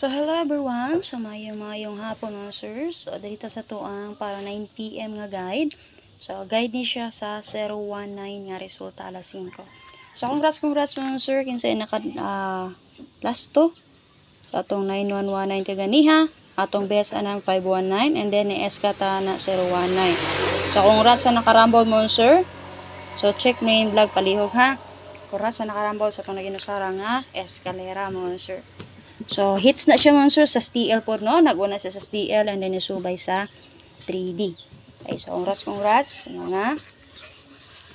So, hello everyone. So, mayong mayong hapon mga sirs. So, dito sa tuang para 9pm nga guide. So, guide ni siya sa 019 nga resulta alas 5. So, congrats, congrats mga sir. Kinsay naka uh, last to. So, atong 9119 kaganiha. Atong best anang 519. And then, ni SK ta na 019. So, congrats sa nakarambol mga sir. So, check yung vlog palihog ha. Congrats sa nakarambol sa itong naginusara nga escalera mga sir. So, hits na siya mga sir sa STL po, no? Naguna siya sa STL and then isubay sa 3D. Okay, so congrats, congrats mga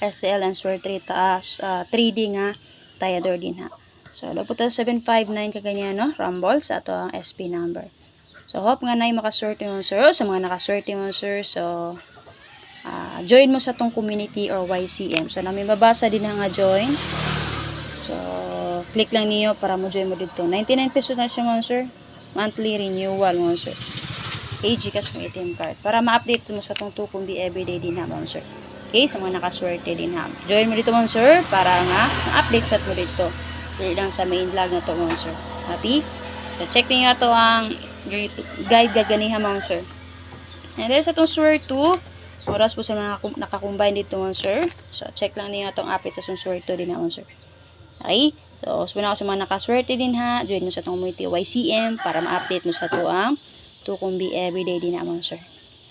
SL and Sword 3 taas, uh, 3D nga, tayador din ha. So, dapat 759 kaganyan, no? Rumble sa ato ang SP number. So, hope nga na makaswerte mo, sir. Sa mga nakaswerte mo, sir. So, ah, join mo sa tong community or YCM. So, namin mabasa din nga join. So, click lang niyo para mo join mo dito. 99 pesos na siya, mga sir. Monthly renewal, mga sir. AG cash mo ATM card. Para ma-update mo sa tong tukumbi everyday din ha, mga sir. Okay, sa mga nakaswerte din ha. Join mo dito, mga sir, para nga ma-update sa mo dito. Dito lang sa main vlog na to, mga sir. Happy? So, check niyo to ang guide gaganiha, mga sir. And then, sa tong swear 2, oras po sa mga nakakombine dito, mga sir. So, check lang niyo itong update sa swear 2 din mga sir. Okay? So, sabihin ako sa mga nakaswerte din ha. Join mo sa itong community YCM para ma-update mo sa ito ang tukumbi everyday din naman, sir.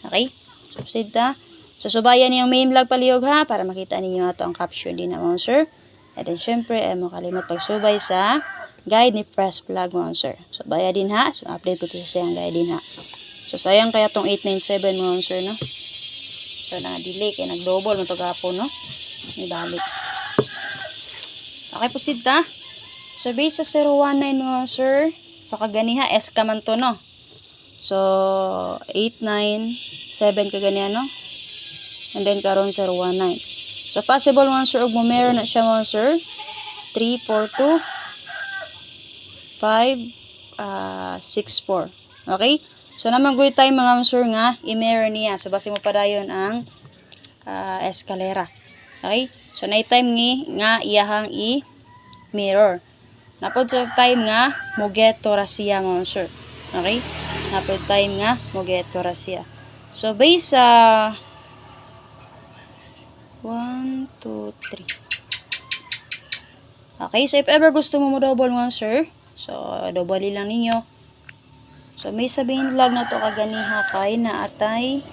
Okay? So, proceed ta. So, subayan niyo yung main vlog palihog ha para makita niyo ito ang caption din naman, sir. And then, syempre, eh, mo kalimot pagsubay sa guide ni Press Vlog mo, sir. So, din ha. So, update ko sa siyang guide din ha. So, sayang kaya tong 897 mo, sir, no? So, na-delay kaya nag-double mo to gapon, no? May balik. Okay, proceed ta. So, base sa 019 mga sir, sa kaganiha, S ka man to, no? So, 897 kaganiha, no? And then, karon 019. So, possible mga sir, ug mo meron na siya mga sir. 3, 4, 2, 5, uh, 6, 4. Okay? So, naman good time mga sir nga, i-mirror niya. So, base mo pa dayon ang uh, escalera. Okay? So, na time ngi nga iyahang i mirror. Napod sa time nga mo get to ra siya mga sir. Okay? Napod time nga mo get to ra siya. So, base sa 1, 2, 3. Okay, so if ever gusto mo mo double mga sir, so double lang ninyo. So, may sabihin lang na to kaganiha kay na atay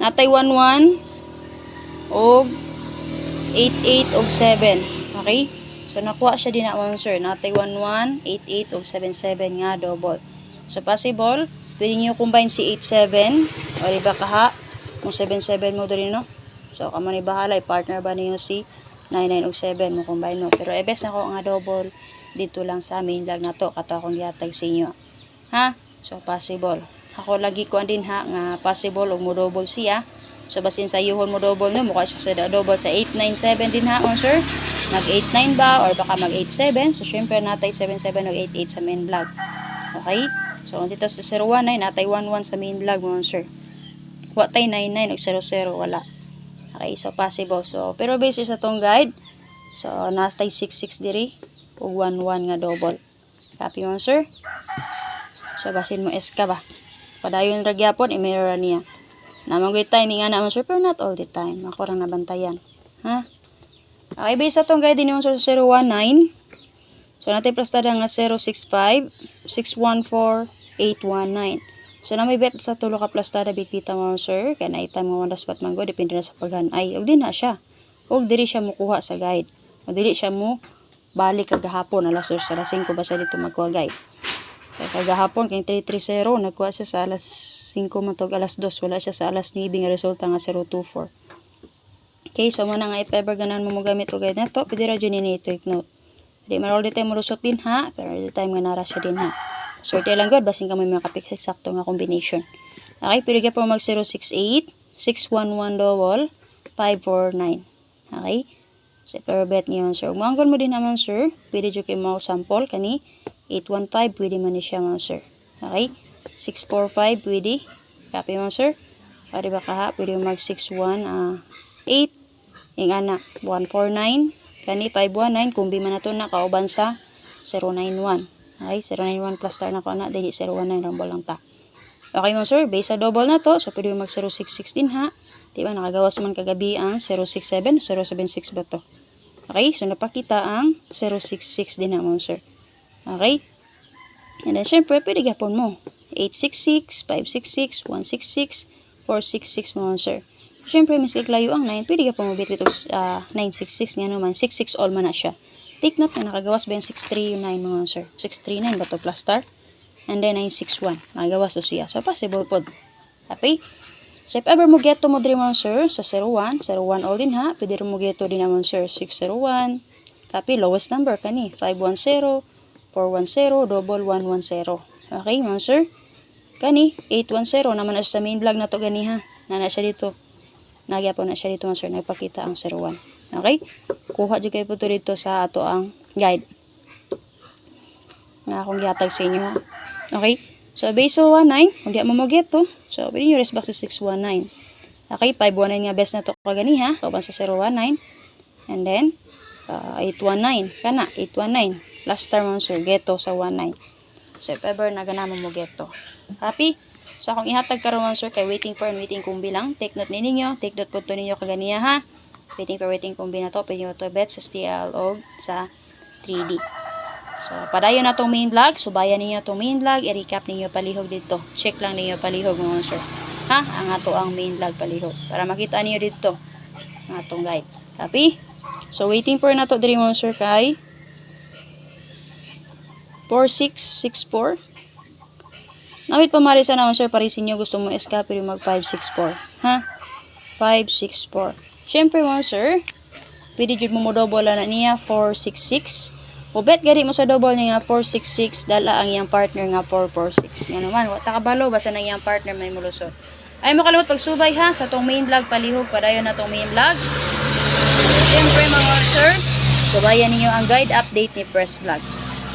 natay 11 og 88 og 7. Okay? So, nakuha siya din one sir. Natay 11, 88 og 77 nga double. So, possible, pwede nyo combine si 87 o diba kaha, mo 77 mo doon no? So, kamo ni bahala, partner ba niyo si 99 og 7 mo combine no? Pero, e best na ko nga double dito lang sa main lag na to. Kato akong yatag sa inyo. Ha? So, possible. Ako lagi ko din ha, nga possible og mo double siya. So, basin sa yuhon mo double no, mukha siya sa double sa 897 din ha, on sir. Mag 89 ba, or baka mag 87. So, syempre, natay 77 o 88 sa main vlog. Okay? So, dito sa 019, natay 11 sa main vlog mo, sir. Wa tay 99 o 00, wala. Okay, so possible. So, pero basis sa tong guide, so, natay 66 diri, o 11 nga double. Copy mo, sir. So, basin mo S ka ba? Padayon ragyapon, i-mirror niya. Namagoy timing nga naman, sir, pero not all the time. Ako lang nabantayan. Ha? Okay, base sa itong guide din sa 019. So, natin plastada nga 065, 614, 819. So, na may bet sa tulo ka plastada bitbita mo, sir. Kaya na itam nga wandas pat manggo, depende na sa paghanay. Og din na siya. Og diri siya mukuha sa guide. Og dili siya mo balik kagahapon alas 2 alas 5 ba siya dito magkuha guide. Kagahapon kay 330 nagkuha siya sa alas 5 matog alas 2 wala siya sa alas 9 nga resulta nga 024. Okay, so muna nga if ever ganan mo mo gamit o guide na to, pwede ra dyan ni take note. Di man all the mo din ha, pero all the time nga nara siya din ha. Swerte lang good, basin ka may makapik sakto nga combination. Okay, pwede ka po mag 068, 611 double, 549. Okay? So, pero bet niyo sir. Umanggol mo din naman, sir. Pwede dyo kayo mga sample kani. 815, pwede man ni siya, mga sir. Okay? 645, pwede. Copy mo, sir. Pwede ba kaha? Pwede mag 61, ah, 8. Yung anak, 149. Kani, 519. Kumbi man na to na kauban sa 091. Okay, 091 plus star na ko na, dili 019 rumble lang ta. Okay mo sir, base sa double na to, so pwede mag 066 din ha. Di nakagawas man kagabi ang 067, 076 ba to? Okay, so napakita ang 066 din na mo sir. Okay? And then, syempre, pwede gapon mo. 866, 566, 166, 466 mo sir. Syempre, mas kaglayo ang 9, pwede gapon mo bit ito uh, 966 nga naman. 66 all man na siya. Take note na nakagawas ba yung 639 mo sir. 639 ba to plus star? And then 961. Nakagawas to siya. So, possible po. Okay? So, if ever mo get to mo din mo sir, sa 01, 01 all din ha. Pwede mo get to din naman sir, 601. Tapi, lowest number kani, 510, 410, double 110. Okay, mo sir? Kani, 810 naman na sa main vlog na to gani ha. Nana siya dito. Nagya po na siya dito, sir. Nagpakita ang 01. Okay? Kuha dyan kayo po to dito sa ato ang guide. Nga akong gihatag sa inyo. ha. Okay? So, base sa 19, kung mo mag-get to, so, pwede nyo rest back sa 619. Okay, 519 nga best na to kagani ha, kaban sa 019. And then, uh, 819, kana, 819. Plus star mo sir, geto sa 19. So, if ever naganamo mo geto. Happy? So, akong ihatag karon sir, kay waiting for and waiting kung bilang. Take note ni ninyo, take note po to ninyo kaganiya ha. Waiting for waiting kung na to, pwede to bet sa STL o sa 3D. So, padayon na tong main vlog. Subayan ninyo tong main vlog. I-recap ninyo palihog dito. Check lang ninyo palihog mga sir. Ha? Ang ato ang main vlog palihog. Para makita ninyo dito. Ang atong guide. Copy? So, waiting for na to diri sir kay 4664. Nawit pa mari sa naon sir parisin nyo gusto mo escape pero mag 564. Ha? 564. Syempre mga sir, pwede jud mo mo double na niya 466. O bet gari mo sa double niya nga 466 dala ang iyang partner nga 446. Nga naman, wata kabalo basta na iyang partner may mulusot. Ay makalimot pagsubay ha sa tong main vlog palihog padayon na tong main vlog. Siyempre mga sir, subayan ninyo ang guide update ni Press Vlog.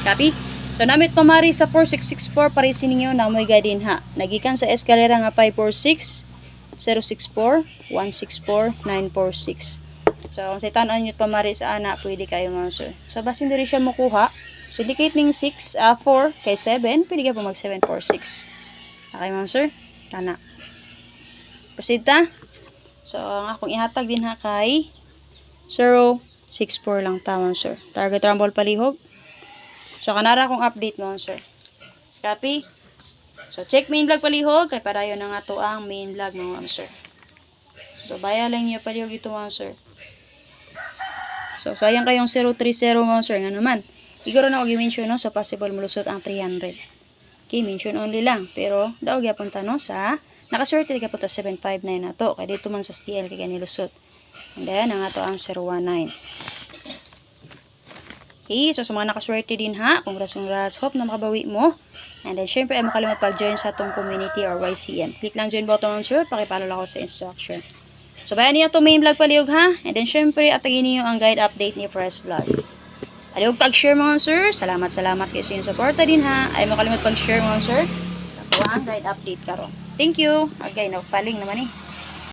Copy? So namit pamari sa 4664 parisin ninyo na mo'y guide din ha. Nagikan sa eskalera nga 546 064 164 946. So, kung sa tanan nyo pamari sa ana, pwede kayo mga sir. So, basin diri siya makuha. So, indicate ning 6, ah 4 kay 7, pwede ka po mag 746. Okay mga sir? Kana. Proceed ta. So, ang akong ihatag din ha kay 064 lang tama sir. Target rumble palihog. So, kanara akong update mga sir. Copy? So, check main vlog palihog. Kay parayo na nga to ang main vlog mga sir. So, baya lang niyo palihog ito mga sir. So, sayang kayong 030 mga sir. Nga naman. Iguro na ako gi-mention no, so possible mulusot ang 300. Okay, mention only lang. Pero, daw gyapon ta no sa nakaswerte ka po ta 759 na to. Kaya dito man sa STL kaya nilusot. And then, ang ato ang 019. Okay, so sa mga nakaswerte din ha, congrats congrats. Hope na makabawi mo. And then, syempre, ay makalimot pag-join sa atong community or YCM. Click lang join button on sir, pakipalo lang ako sa instruction. So, bayan niyo itong main vlog palihog ha. And then, syempre, atagin niyo ang guide update ni Press Vlog. Palihog tag-share mga sir. Salamat, salamat kayo sa inyong suporta din ha. Ay makalimot pag-share mga sir. Ako ang guide update karon. Thank you. Okay, nagpaling naman eh.